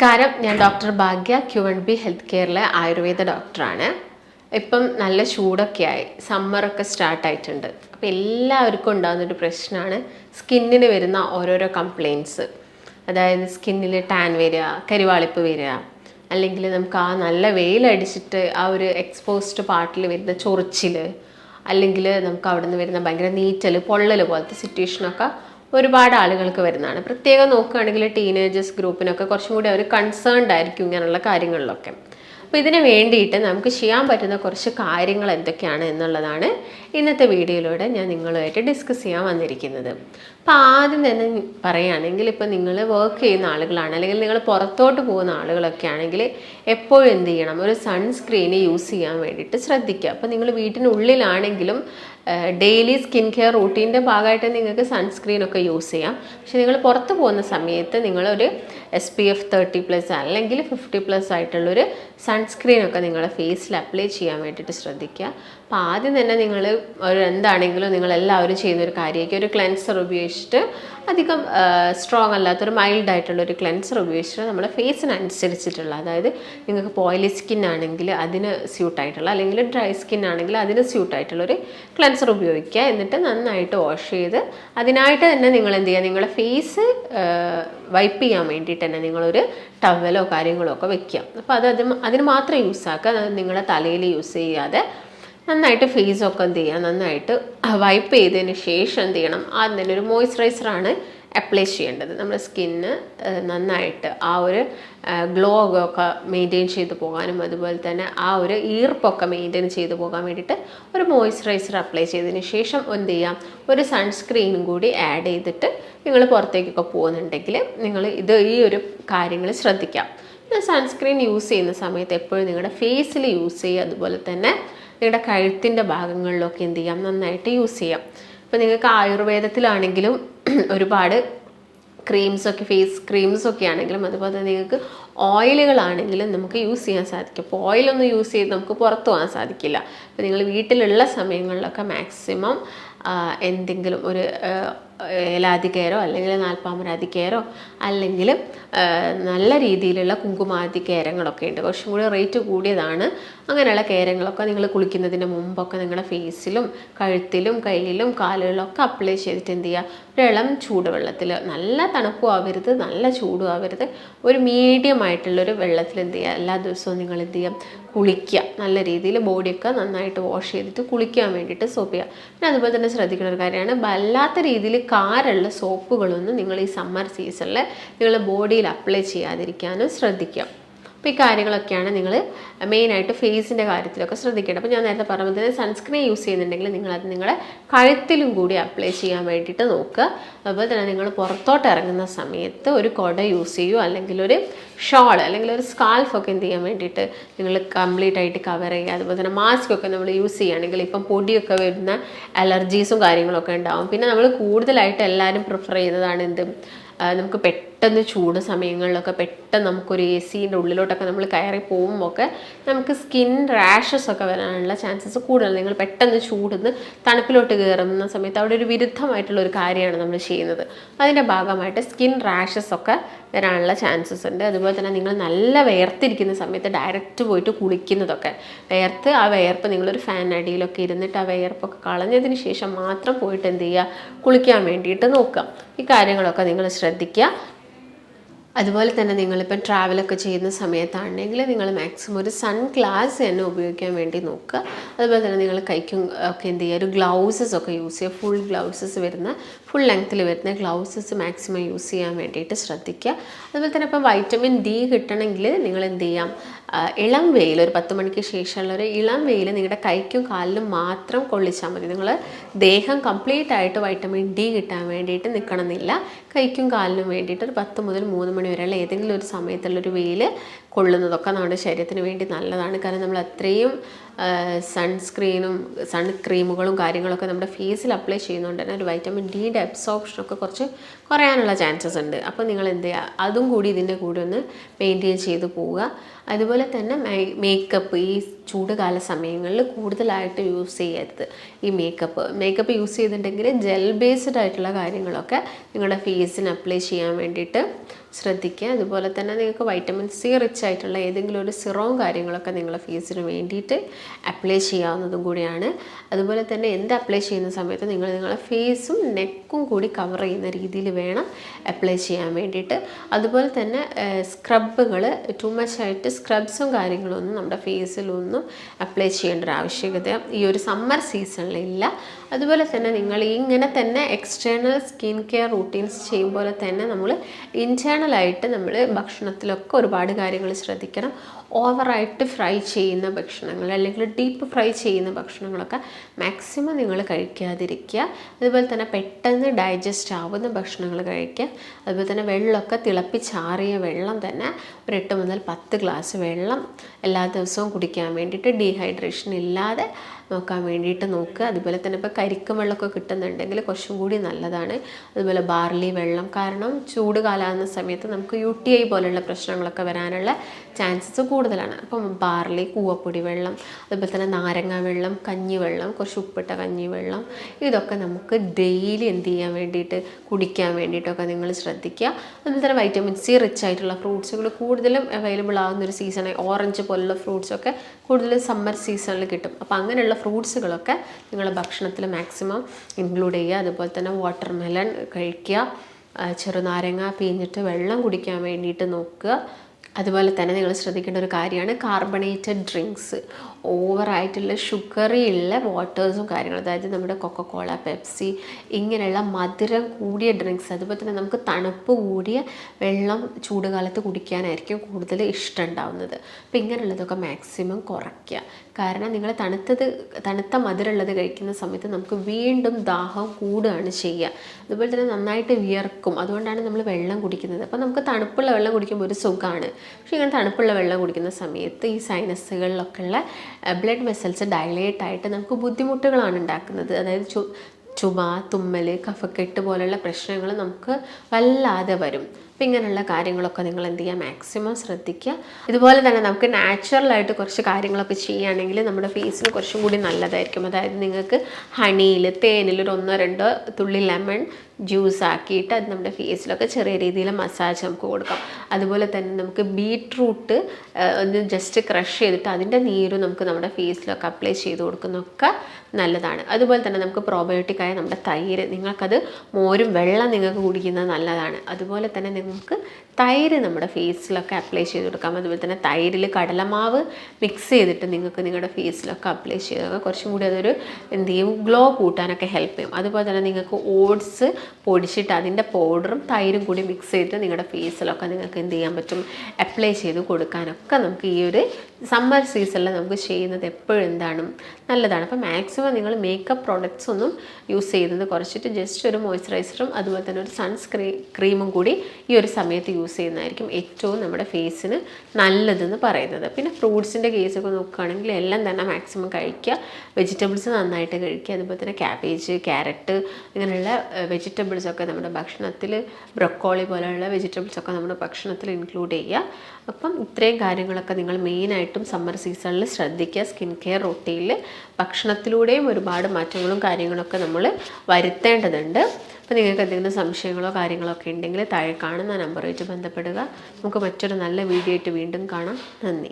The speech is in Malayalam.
നമസ്കാരം. ഞാൻ doctor Bhagya Q N B health കെയറിലെ Ayurveda ഡോക്ടറാണ്. ഇപ്പം നല്ല ചൂടൊക്കെ ആയി സമ്മറൊക്കെ സ്റ്റാർട്ടായിട്ടുണ്ട് അപ്പോൾ എല്ലാവർക്കും ഉണ്ടാകുന്നൊരു പ്രശ്നമാണ് സ്കിന്നിന് വരുന്ന ഓരോരോ കംപ്ലയിൻസ്. അതായത് സ്കിന്നിൽ ടാൻ വരിക കരിവാളിപ്പ് വരിക അല്ലെങ്കിൽ നമുക്ക് ആ നല്ല വെയിലടിച്ചിട്ട് ആ ഒരു എക്സ്പോസ്ഡ് പാർട്ടിൽ വരുന്ന ചൊറിച്ചിൽ അല്ലെങ്കിൽ നമുക്ക് അവിടെ നിന്ന് വരുന്ന ഭയങ്കര നീറ്റൽ പൊള്ളൽ പോലത്തെ സിറ്റുവേഷനൊക്കെ ഒരുപാട് ആളുകൾക്ക് വരുന്നതാണ്. പ്രത്യേകം നോക്കുകയാണെങ്കിൽ ടീനേജേഴ്സ് ഗ്രൂപ്പിനൊക്കെ കുറച്ചും കൂടി അവർ കൺസേൺഡ് ആയിരിക്കും ഇങ്ങനെയുള്ള കാര്യങ്ങളിലൊക്കെ. അപ്പോൾ ഇതിന് വേണ്ടിയിട്ട് നമുക്ക് ചെയ്യാൻ പറ്റുന്ന കുറച്ച് കാര്യങ്ങൾ എന്തൊക്കെയാണ് എന്നുള്ളതാണ് ഇന്നത്തെ വീഡിയോയിലൂടെ ഞാൻ നിങ്ങളുമായിട്ട് ഡിസ്കസ് ചെയ്യാൻ വന്നിരിക്കുന്നത്. അപ്പോൾ ആദ്യം തന്നെ പറയുകയാണെങ്കിൽ ഇപ്പോൾ നിങ്ങൾ വർക്ക് ചെയ്യുന്ന ആളുകളാണ് അല്ലെങ്കിൽ നിങ്ങൾ പുറത്തോട്ട് പോകുന്ന ആളുകളൊക്കെ ആണെങ്കിൽ എപ്പോഴും എന്ത് ചെയ്യണം? ഒരു സൺസ്ക്രീന് യൂസ് ചെയ്യാൻ വേണ്ടിയിട്ട് ശ്രദ്ധിക്കുക. അപ്പോൾ നിങ്ങൾ വീട്ടിനുള്ളിലാണെങ്കിലും ഡെയിലി സ്കിൻ കെയർ റൂട്ടീന്റെ ഭാഗമായിട്ട് നിങ്ങൾക്ക് സൺസ്ക്രീൻ ഒക്കെ യൂസ് ചെയ്യാം. പക്ഷെ നിങ്ങൾ പുറത്ത് പോകുന്ന സമയത്ത് നിങ്ങളൊരു S P F thirty plus അല്ലെങ്കിൽ ഫിഫ്റ്റി പ്ലസ് ആയിട്ടുള്ളൊരു സൺസ്ക്രീൻ ഒക്കെ നിങ്ങളുടെ ഫേസിൽ അപ്ലൈ ചെയ്യാൻ വേണ്ടിയിട്ട് ശ്രദ്ധിക്കുക. അപ്പോൾ ആദ്യം തന്നെ നിങ്ങൾ ഒരു എന്താണെങ്കിലും നിങ്ങൾ എല്ലാവരും ചെയ്യുന്ന ഒരു കാര്യമായിരിക്കും. ഒരു ക്ലെൻസർ ഉപയോഗിച്ചിട്ട് അധികം സ്ട്രോങ് അല്ലാത്തൊരു മൈൽഡ് ആയിട്ടുള്ള ഒരു ക്ലെൻസർ ഉപയോഗിച്ചിട്ട് നമ്മുടെ ഫേസിനനുസരിച്ചിട്ടുള്ള അതായത് നിങ്ങൾക്ക് ഓയിലി സ്കിൻ ആണെങ്കിൽ അതിന് സ്യൂട്ടായിട്ടുള്ള അല്ലെങ്കിൽ ഡ്രൈ സ്കിൻ ആണെങ്കിൽ അതിന് സ്യൂട്ടായിട്ടുള്ള ഒരു ക്ലെൻസർ ഉപയോഗിക്കുക. എന്നിട്ട് നന്നായിട്ട് വാഷ് ചെയ്ത് അതിനായിട്ട് തന്നെ നിങ്ങൾ എന്ത് ചെയ്യുക? നിങ്ങളുടെ ഫേസ് വൈപ്പ് ചെയ്യാൻ വേണ്ടിയിട്ട് തന്നെ നിങ്ങളൊരു ടവലോ കാര്യങ്ങളോ ഒക്കെ വെക്കുക. അപ്പോൾ അത് അതിന് മാത്രം യൂസ് ആക്കുക. നിങ്ങളുടെ തലയിൽ യൂസ് ചെയ്യാതെ നന്നായിട്ട് ഫേസൊക്കെ എന്ത് ചെയ്യുക നന്നായിട്ട് വൈപ്പ് ചെയ്തതിന് ശേഷം എന്ത് ചെയ്യണം? ആദ്യം തന്നെ ഒരു മോയ്സ്ചറൈസറാണ് അപ്ലൈ ചെയ്യേണ്ടത്. നമ്മുടെ സ്കിന്ന് നന്നായിട്ട് ആ ഒരു ഗ്ലോ ഒക്കെ മെയിന്റെയിൻ ചെയ്തു പോകാനും അതുപോലെ തന്നെ ആ ഒരു ഈർപ്പൊക്കെ മെയിന്റെയിൻ ചെയ്തു പോകാൻ വേണ്ടിയിട്ട് ഒരു മോയ്സ്ചറൈസർ അപ്ലൈ ചെയ്തതിന് ശേഷം എന്ത് ചെയ്യാം? ഒരു സൺസ്ക്രീനും കൂടി ആഡ് ചെയ്തിട്ട് നിങ്ങൾ പുറത്തേക്കൊക്കെ പോകുന്നുണ്ടെങ്കിൽ നിങ്ങൾ ഇത് ഈ ഒരു കാര്യങ്ങൾ ശ്രദ്ധിക്കാം. സൺസ്ക്രീൻ യൂസ് ചെയ്യുന്ന സമയത്ത് എപ്പോഴും നിങ്ങളുടെ ഫേസിൽ യൂസ് ചെയ്യുക. അതുപോലെ തന്നെ നിങ്ങളുടെ കഴുത്തിന്റെ ഭാഗങ്ങളിലൊക്കെ എന്ത് ചെയ്യാം? നന്നായിട്ട് യൂസ് ചെയ്യാം. അപ്പോൾ നിങ്ങൾക്ക് ആയുർവേദത്തിലാണെങ്കിലും ഒരുപാട് ക്രീംസൊക്കെ ഫേസ് ക്രീംസൊക്കെ ആണെങ്കിലും അതുപോലെ തന്നെ നിങ്ങൾക്ക് ഓയിലുകളാണെങ്കിലും നമുക്ക് യൂസ് ചെയ്യാൻ സാധിക്കും. അപ്പോൾ ഓയിലൊന്നും യൂസ് ചെയ്ത് നമുക്ക് പുറത്തു പോകാൻ സാധിക്കില്ല. അപ്പോൾ നിങ്ങൾ വീട്ടിലുള്ള സമയങ്ങളിലൊക്കെ മാക്സിമം എന്തെങ്കിലും ഒരു ഏലാതി കെയറോ അല്ലെങ്കിൽ നാൽപ്പാമരാതി കെയറോ അല്ലെങ്കിൽ നല്ല രീതിയിലുള്ള കുങ്കുമാതി കേരങ്ങളൊക്കെ ഉണ്ട്. കുറച്ചും കൂടി റേറ്റ് കൂടിയതാണ്. അങ്ങനെയുള്ള കേരങ്ങളൊക്കെ നിങ്ങൾ കുളിക്കുന്നതിന് മുമ്പൊക്കെ നിങ്ങളുടെ ഫേസിലും കഴുത്തിലും കയ്യിലും കാലുകളിലൊക്കെ അപ്ലൈ ചെയ്തിട്ട് എന്ത് ചെയ്യുക? ഒരു ഇളം ചൂടുവെള്ളത്തിൽ നല്ല തണുപ്പും ആവരുത് നല്ല ചൂടും ആവരുത്. ഒരു മീഡിയം ആയിട്ടുള്ളൊരു വെള്ളത്തിൽ എന്ത് ചെയ്യുക? എല്ലാ ദിവസവും നിങ്ങൾ എന്ത് ചെയ്യുക? കുളിക്കുക. നല്ല രീതിയിൽ ബോഡിയൊക്കെ നന്നായിട്ട് വാഷ് ചെയ്തിട്ട് കുളിക്കാൻ വേണ്ടിയിട്ട് സോപ്പ് ചെയ്യുക. പിന്നെ അതുപോലെ തന്നെ ശ്രദ്ധിക്കുന്ന ഒരു കാര്യമാണ് വല്ലാത്ത രീതിയിൽ കാറുള്ള സോപ്പുകളൊന്നും നിങ്ങൾ ഈ സമ്മർ സീസണിൽ നിങ്ങളുടെ ബോഡിയിൽ അപ്ലൈ ചെയ്യാതിരിക്കാനും ശ്രദ്ധിക്കുക അപ്പോൾ ഈ കാര്യങ്ങളൊക്കെയാണ് നിങ്ങൾ മെയിനായിട്ട് ഫേസിന്റെ കാര്യത്തിലൊക്കെ ശ്രദ്ധിക്കേണ്ടത്. അപ്പോൾ ഞാൻ നേരത്തെ പറഞ്ഞത് സൺസ്ക്രീൻ യൂസ് ചെയ്യുന്നുണ്ടെങ്കിൽ നിങ്ങളത് നിങ്ങളുടെ കഴുത്തിലും കൂടി അപ്ലൈ ചെയ്യാൻ വേണ്ടിയിട്ട് നോക്കുക. അതുപോലെ തന്നെ നിങ്ങൾ പുറത്തോട്ട് ഇറങ്ങുന്ന സമയത്ത് ഒരു കുട യൂസ് ചെയ്യുമോ അല്ലെങ്കിൽ ഒരു ഷോൾ അല്ലെങ്കിൽ ഒരു സ്കാൽഫൊക്കെ എന്ത് ചെയ്യാൻ വേണ്ടിയിട്ട് നിങ്ങൾ കംപ്ലീറ്റ് ആയിട്ട് കവർ ചെയ്യുക. അതുപോലെ തന്നെ മാസ്ക് ഒക്കെ നമ്മൾ യൂസ് ചെയ്യുകയാണെങ്കിൽ ഇപ്പം പൊടിയൊക്കെ വരുന്ന അലർജീസും കാര്യങ്ങളൊക്കെ ഉണ്ടാവും. പിന്നെ നമ്മൾ കൂടുതലായിട്ട് എല്ലാവരും പ്രിഫർ ചെയ്യുന്നതാണ് എന്ത്? നമുക്ക് പെട്ടെന്ന് ചൂട് സമയങ്ങളിലൊക്കെ പെട്ടെന്ന് നമുക്കൊരു എ സീന്റെ ഉള്ളിലോട്ടൊക്കെ നമ്മൾ കയറി പോകുമ്പോൾ ഒക്കെ നമുക്ക് സ്കിൻ റാഷസ് ഒക്കെ വരാനുള്ള ചാൻസസ് കൂടുതൽ നിങ്ങൾ പെട്ടെന്ന് ചൂടുന്ന് തണുപ്പിലോട്ട് കയറുന്ന സമയത്ത് അവിടെ ഒരു വിരുദ്ധമായിട്ടുള്ള ഒരു കാര്യമാണ് നമ്മൾ ചെയ്യുന്നത്. അതിന്റെ ഭാഗമായിട്ട് സ്കിൻ റാഷസ് ഒക്കെ വരാനുള്ള ചാൻസസ് ഉണ്ട്. അതുപോലെ തന്നെ നിങ്ങൾ നല്ല വേർത്തിരിക്കുന്ന സമയത്ത് ഡയറക്റ്റ് പോയിട്ട് കുളിക്കുന്നതൊക്കെ വേർത്ത് ആ വേർപ്പ് നിങ്ങളൊരു ഫാൻ അടിയിലൊക്കെ ഇരുന്നിട്ട് ആ വേർപ്പൊക്കെ കളഞ്ഞതിന് ശേഷം മാത്രം പോയിട്ട് എന്ത് ചെയ്യുക? കുളിക്കാൻ വേണ്ടിയിട്ട് നോക്കുക. ഈ കാര്യങ്ങളൊക്കെ നിങ്ങൾ ശ്രദ്ധിക്കുക. അതുപോലെ തന്നെ നിങ്ങളിപ്പം ട്രാവലൊക്കെ ചെയ്യുന്ന സമയത്താണെങ്കിൽ നിങ്ങൾ മാക്സിമം ഒരു സൺ ഗ്ലാസ് തന്നെ ഉപയോഗിക്കാൻ വേണ്ടി നോക്കുക. അതുപോലെ തന്നെ നിങ്ങൾ കൈക്കും ഒക്കെ എന്ത് ചെയ്യുക ഒരു ഗ്ലൗസസ് ഒക്കെ യൂസ് ചെയ്യുക. ഫുൾ ഗ്ലൗസസ് വരുന്ന ഫുൾ ലെങ്ത്തിൽ വരുന്ന ഗ്ലൗസസ് മാക്സിമം യൂസ് ചെയ്യാൻ വേണ്ടിയിട്ട് ശ്രദ്ധിക്കുക. അതുപോലെ തന്നെ ഇപ്പം വൈറ്റമിൻ ഡി കിട്ടണമെങ്കിൽ നിങ്ങൾ എന്ത് ചെയ്യാം ഇളം വെയിൽ ഒരു പത്ത് മണിക്ക് ശേഷമുള്ള ഒരു ഇളം വെയിൽ നിങ്ങളുടെ കൈക്കും കാലിലും മാത്രം കൊള്ളിച്ചാൽ മതി. നിങ്ങൾ ദേഹം കംപ്ലീറ്റ് ആയിട്ട് വൈറ്റമിൻ ഡി കിട്ടാൻ വേണ്ടിയിട്ട് നിൽക്കണമെന്നില്ല കൈക്കും കാലിനും വേണ്ടിയിട്ട് ഒരു പത്ത് മുതൽ മൂന്ന് മണി വരെയുള്ള ഏതെങ്കിലും ഒരു സമയത്തുള്ളൊരു വെയിൽ കൊള്ളുന്നതൊക്കെ നമ്മുടെ ശരീരത്തിന് വേണ്ടി നല്ലതാണ്. കാരണം നമ്മൾ അത്രയും സൺസ്ക്രീനും സൺ ക്രീമുകളും കാര്യങ്ങളൊക്കെ നമ്മുടെ ഫേസിൽ അപ്ലൈ ചെയ്യുന്നതുകൊണ്ട് തന്നെ ഒരു വൈറ്റമിൻ ഡിയുടെ അബ്സോർപ്ഷനൊക്കെ കുറച്ച് കുറയാനുള്ള ചാൻസസ് ഉണ്ട്. അപ്പോൾ നിങ്ങൾ എന്ത് ചെയ്യുക അതും കൂടി ഇതിന്റെ കൂടെ ഒന്ന് മെയിന്റെയിൻ ചെയ്ത് പോവുക. അതുപോലെ തന്നെ മേക്കപ്പ് ഈ ചൂടുകാല സമയങ്ങളിൽ കൂടുതലായിട്ട് യൂസ് ചെയ്യരുത്. ഈ മേക്കപ്പ് മേക്കപ്പ് യൂസ് ചെയ്തിട്ടുണ്ടെങ്കിൽ ജെൽ ബേസ്ഡ് ആയിട്ടുള്ള കാര്യങ്ങളൊക്കെ നിങ്ങളുടെ ഫേസിന് അപ്ലൈ ചെയ്യാൻ വേണ്ടിയിട്ട് ശ്രദ്ധിക്കുക. അതുപോലെ തന്നെ നിങ്ങൾക്ക് വൈറ്റമിൻ സി റിച്ച് ആയിട്ടുള്ള ഏതെങ്കിലും ഒരു സിറവും കാര്യങ്ങളൊക്കെ നിങ്ങളുടെ ഫേസിന് വേണ്ടിയിട്ട് അപ്ലൈ ചെയ്യാവുന്നതും കൂടിയാണ്. അതുപോലെ തന്നെ എന്ത് അപ്ലൈ ചെയ്യുന്ന സമയത്ത് നിങ്ങൾ നിങ്ങളുടെ ഫേസും നെക്കും കൂടി കവർ ചെയ്യുന്ന രീതിയിൽ വേണം അപ്ലൈ ചെയ്യാൻ വേണ്ടിയിട്ട്. അതുപോലെ തന്നെ സ്ക്രബുകൾ ടു മച്ച് ആയിട്ട് സ്ക്രബ്സും കാര്യങ്ങളൊന്നും നമ്മുടെ ഫേസിലൊന്നും അപ്ലൈ ചെയ്യേണ്ട ഒരു ആവശ്യകത ഈ ഒരു സമ്മർ സീസണിൽ ഇല്ല. അതുപോലെ തന്നെ നിങ്ങൾ ഇങ്ങനെ തന്നെ എക്സ്റ്റേണൽ സ്കിൻ കെയർ റൂട്ടീൻസ് ചെയ്യും പോലെ തന്നെ നമ്മൾ ഇന്റേർണലായിട്ട് നമ്മൾ ഭക്ഷണത്തിലൊക്കെ ഒരുപാട് കാര്യങ്ങൾ ശ്രദ്ധിക്കണം. ഓവറായിട്ട് ഫ്രൈ ചെയ്യുന്ന ഭക്ഷണങ്ങൾ അല്ലെങ്കിൽ ഡീപ്പ് ഫ്രൈ ചെയ്യുന്ന ഭക്ഷണങ്ങളൊക്കെ മാക്സിമം നിങ്ങൾ കഴിക്കാതിരിക്കുക. അതുപോലെ തന്നെ പെട്ടെന്ന് ഡൈജസ്റ്റ് ആവുന്ന ഭക്ഷണങ്ങൾ കഴിക്കുക. അതുപോലെ തന്നെ വെള്ളമൊക്കെ തിളപ്പിച്ചാറിയ വെള്ളം തന്നെ ഒരു എട്ട് മുതൽ പത്ത് ഗ്ലാസ് വെള്ളം എല്ലാ ദിവസവും കുടിക്കാൻ വേണ്ടിയിട്ട് ഡീഹൈഡ്രേഷൻ ഇല്ലാതെ നോക്കാൻ വേണ്ടിയിട്ട് നോക്കുക. അതുപോലെ തന്നെ ഇപ്പോൾ കരിക്കും വെള്ളമൊക്കെ കിട്ടുന്നുണ്ടെങ്കിൽ കുറച്ചും കൂടി നല്ലതാണ്. അതുപോലെ ബാർലി വെള്ളം കാരണം ചൂട് കാലാകുന്ന സമയത്ത് നമുക്ക് യു ടി ഐ പോലെയുള്ള പ്രശ്നങ്ങളൊക്കെ വരാനുള്ള ചാൻസസ് കൂടുതലാണ്. അപ്പം ബാർലി കൂവപ്പൊടി വെള്ളം അതുപോലെ തന്നെ നാരങ്ങ വെള്ളം കഞ്ഞിവെള്ളം കുറച്ച് ഉപ്പിട്ട കഞ്ഞിവെള്ളം ഇതൊക്കെ നമുക്ക് ഡെയിലി എന്ത് ചെയ്യാൻ വേണ്ടിയിട്ട് കുടിക്കാൻ വേണ്ടിയിട്ടൊക്കെ നിങ്ങൾ ശ്രദ്ധിക്കുക. അതുപോലെ തന്നെ വൈറ്റമിൻ സി റിച്ച് ആയിട്ടുള്ള ഫ്രൂട്ട്സുകൾ കൂടുതലും അവൈലബിൾ ആകുന്ന ഒരു സീസണായി ഓറഞ്ച് പോലുള്ള ഫ്രൂട്ട്സൊക്കെ കൂടുതലും സമ്മർ സീസണിൽ കിട്ടും. അപ്പം അങ്ങനെയുള്ള ഫ്രൂട്ട്സുകളൊക്കെ നിങ്ങളുടെ ഭക്ഷണത്തിൽ മാക്സിമം ഇൻക്ലൂഡ് ചെയ്യുക. അതുപോലെ തന്നെ വാട്ടർ മെലൺ കഴിക്കുക ചെറുനാരങ്ങ പിഴിഞ്ഞിട്ട് വെള്ളം കുടിക്കാൻ വേണ്ടിയിട്ട് നോക്കുക. അതുപോലെ തന്നെ നിങ്ങൾ ശ്രദ്ധിക്കേണ്ട ഒരു കാര്യമാണ് കാർബണേറ്റഡ് ഡ്രിങ്ക്സ് ഓവറായിട്ടുള്ള ഷുഗറി ഉള്ള വാട്ടേഴ്സും കാര്യങ്ങളും. അതായത് നമ്മുടെ കൊക്കക്കോള പെപ്സി ഇങ്ങനെയുള്ള മധുരം കൂടിയ ഡ്രിങ്ക്സ്. അതുപോലെ തന്നെ നമുക്ക് തണുപ്പ് കൂടിയ വെള്ളം ചൂടുകാലത്ത് കുടിക്കാനായിരിക്കും കൂടുതൽ ഇഷ്ടം ഉണ്ടാവുന്നത് അപ്പോൾ ഇങ്ങനെയുള്ളതൊക്കെ മാക്സിമം കുറയ്ക്കുക. കാരണം നിങ്ങൾ തണുത്തത് തണുത്ത മധുരമുള്ളത് കഴിക്കുന്ന സമയത്ത് നമുക്ക് വീണ്ടും ദാഹം കൂടുകയാണ് ചെയ്യുക. അതുപോലെ തന്നെ നന്നായിട്ട് വിയർക്കും. അതുകൊണ്ടാണ് നമ്മൾ വെള്ളം കുടിക്കുന്നത്. അപ്പോൾ നമുക്ക് തണുപ്പുള്ള വെള്ളം കുടിക്കുമ്പോൾ ഒരു സുഖമാണ്. പക്ഷേ ഇങ്ങനെ തണുപ്പുള്ള വെള്ളം കുടിക്കുന്ന സമയത്ത് ഈ സൈനസുകളിലൊക്കെ ഉള്ള ബ്ലഡ് വെസൽസ് ഡയലേറ്റ് ആയിട്ട് നമുക്ക് ബുദ്ധിമുട്ടുകളാണ് ഉണ്ടാക്കുന്നത്. അതായത് ചു ചുമ തുമ്മൽ കഫക്കെട്ട് പോലുള്ള പ്രശ്നങ്ങൾ നമുക്ക് വല്ലാതെ വരും. അപ്പം ഇങ്ങനെയുള്ള കാര്യങ്ങളൊക്കെ നിങ്ങൾ എന്ത് ചെയ്യുക? മാക്സിമം ശ്രദ്ധിക്കുക. ഇതുപോലെ തന്നെ നമുക്ക് നാച്ചുറലായിട്ട് കുറച്ച് കാര്യങ്ങളൊക്കെ ചെയ്യുകയാണെങ്കിൽ നമ്മുടെ ഫേസിന് കുറച്ചും കൂടി നല്ലതായിരിക്കും. അതായത് നിങ്ങൾക്ക് ഹണിയിൽ തേനിൽ ഒരു ഒന്നോ രണ്ടോ തുള്ളി ലെമൺ ജ്യൂസ് ആക്കിയിട്ട് അത് നമ്മുടെ ഫേസിലൊക്കെ ചെറിയ രീതിയിൽ മസാജ് നമുക്ക് കൊടുക്കാം. അതുപോലെ തന്നെ നമുക്ക് ബീട്രൂട്ട് ഒന്ന് ജസ്റ്റ് ക്രഷ് ചെയ്തിട്ട് അതിന്റെ നീര് നമുക്ക് നമ്മുടെ ഫേസിലൊക്കെ അപ്ലൈ ചെയ്ത് കൊടുക്കുന്നൊക്കെ നല്ലതാണ്. അതുപോലെ തന്നെ നമുക്ക് പ്രോബയോട്ടിക്കായ നമ്മുടെ തൈര് നിങ്ങൾക്കത് മോരും വെള്ളം നിങ്ങൾക്ക് കുടിക്കുന്നത് നല്ലതാണ്. അതുപോലെ തന്നെ നിങ്ങൾക്ക് തൈര് നമ്മുടെ ഫേസിലൊക്കെ അപ്ലൈ ചെയ്ത് കൊടുക്കാം. അതുപോലെ തന്നെ തൈരിൽ കടലമാവ് മിക്സ് ചെയ്തിട്ട് നിങ്ങൾക്ക് നിങ്ങളുടെ ഫേസിലൊക്കെ അപ്ലൈ ചെയ്ത് കുറച്ചും കൂടി അതൊരു എന്ത് ചെയ്യും? ഗ്ലോ കൂട്ടാനൊക്കെ ഹെൽപ്പ് ചെയ്യും. അതുപോലെ തന്നെ നിങ്ങൾക്ക് ഓട്സ് പൊടിച്ചിട്ട് അതിന്റെ പൗഡറും തൈരും കൂടി മിക്സ് ചെയ്തിട്ട് നിങ്ങളുടെ ഫേസിലൊക്കെ നിങ്ങൾക്ക് എന്ത് ചെയ്യാൻ പറ്റും? അപ്ലൈ ചെയ്ത് കൊടുക്കാനൊക്കെ നമുക്ക് ഈ ഒരു സമ്മർ സീസണിൽ നമുക്ക് ചെയ്യുന്നത് എപ്പോഴും എന്താണ്? നല്ലതാണ്. അപ്പോൾ മാക്സിമം നിങ്ങൾ മേക്കപ്പ് പ്രോഡക്റ്റ്സ് ഒന്നും യൂസ് ചെയ്യുന്നത് കുറച്ചിട്ട് ജസ്റ്റ് ഒരു മോയ്സ്ചറൈസറും അതുപോലെ തന്നെ ഒരു സൺസ്ക്രീ ക്രീമും കൂടി ഈ ഒരു സമയത്ത് യൂസ് ചെയ്യുന്നതായിരിക്കും ഏറ്റവും നമ്മുടെ ഫേസിന് നല്ലതെന്ന് പറയുന്നത്. പിന്നെ ഫ്രൂട്ട്സിന്റെ കേസൊക്കെ നോക്കുകയാണെങ്കിൽ എല്ലാം തന്നെ മാക്സിമം കഴിക്കുക. വെജിറ്റബിൾസ് നന്നായിട്ട് കഴിക്കുക. അതുപോലെ തന്നെ ക്യാബേജ് ക്യാരറ്റ് ഇങ്ങനെയുള്ള വെജിറ്റബിൾസൊക്കെ നമ്മുടെ ഭക്ഷണത്തിൽ ബ്രൊക്കോളി പോലെയുള്ള വെജിറ്റബിൾസൊക്കെ നമ്മുടെ ഭക്ഷണത്തിൽ ഇൻക്ലൂഡ് ചെയ്യുക. അപ്പം ഇത്രയും കാര്യങ്ങളൊക്കെ നിങ്ങൾ മെയിനായിട്ടും സമ്മർ സീസണിൽ ശ്രദ്ധിക്കുക. സ്കിൻ കെയർ റൊട്ടീനിൽ ഭക്ഷണത്തിലൂടെയും ഒരുപാട് മാറ്റങ്ങളും കാര്യങ്ങളൊക്കെ നമ്മൾ വരുത്തേണ്ടതുണ്ട്. അപ്പോൾ നിങ്ങൾക്ക് എന്തെങ്കിലും സംശയങ്ങളോ കാര്യങ്ങളോ ഒക്കെ ഉണ്ടെങ്കിൽ താഴെ കാണുന്ന നമ്പറുമായിട്ട് ബന്ധപ്പെടുക. നമുക്ക് മറ്റൊരു നല്ല വീഡിയോ ആയിട്ട് വീണ്ടും കാണാം. നന്ദി.